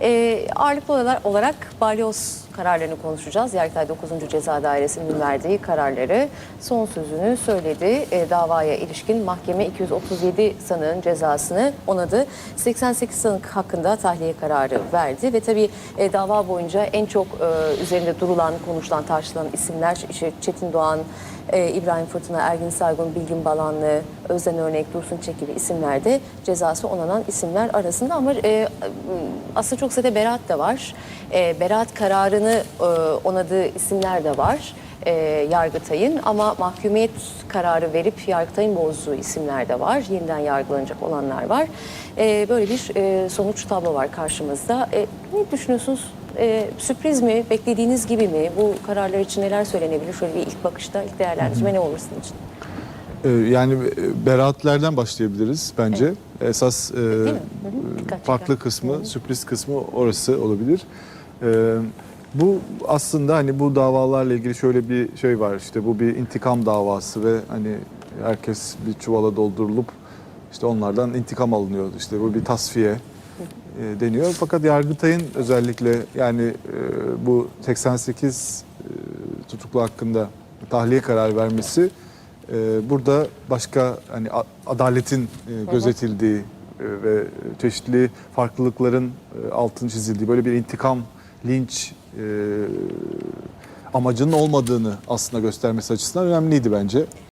E, ağırlıklı olarak, olarak balyoz kararlarını konuşacağız. Yargıtay 9. Ceza Dairesi'nin verdiği kararları son sözünü söyledi. E, davaya ilişkin mahkeme 237 sanığın cezasını onadı. 88 sanık hakkında tahliye kararı verdi ve tabii e, dava boyunca en çok e, üzerinde durulan, konuşulan, tartışılan isimler işte Çetin Doğan, e, İbrahim Fırtına, Ergin Saygun, Bilgin Balanlı, Özden Örnek, Dursun Çek gibi isimler de cezası onanan isimler arasında ama e, aslında çok sayıda beraat da var. E, beraat kararını e, onadığı isimler de var. E, Yargıtay'ın ama mahkumiyet kararı verip Yargıtay'ın bozduğu isimler de var. Yeniden yargılanacak olanlar var. E, böyle bir e, sonuç tablo var karşımızda. E, ne düşünüyorsunuz? E, sürpriz mi? Beklediğiniz gibi mi? Bu kararlar için neler söylenebilir? Şöyle bir ilk bakışta, ilk değerlendirme ne olur sizin için? Ee, Yani e, beraatlerden başlayabiliriz bence. Esas e? Hı hı, farklı kısmı, sürpriz kısmı orası olabilir. Ee, bu aslında hani bu davalarla ilgili şöyle bir şey var. İşte bu bir intikam davası ve hani herkes bir çuvala doldurulup işte onlardan intikam alınıyor. İşte bu bir tasfiye e, deniyor. Fakat Yargıtay'ın özellikle yani e, bu 88 e, tutuklu hakkında tahliye kararı vermesi e, burada başka hani adaletin e, gözetildiği e, ve çeşitli farklılıkların e, altını çizildiği böyle bir intikam, linç e, amacının olmadığını aslında göstermesi açısından önemliydi bence.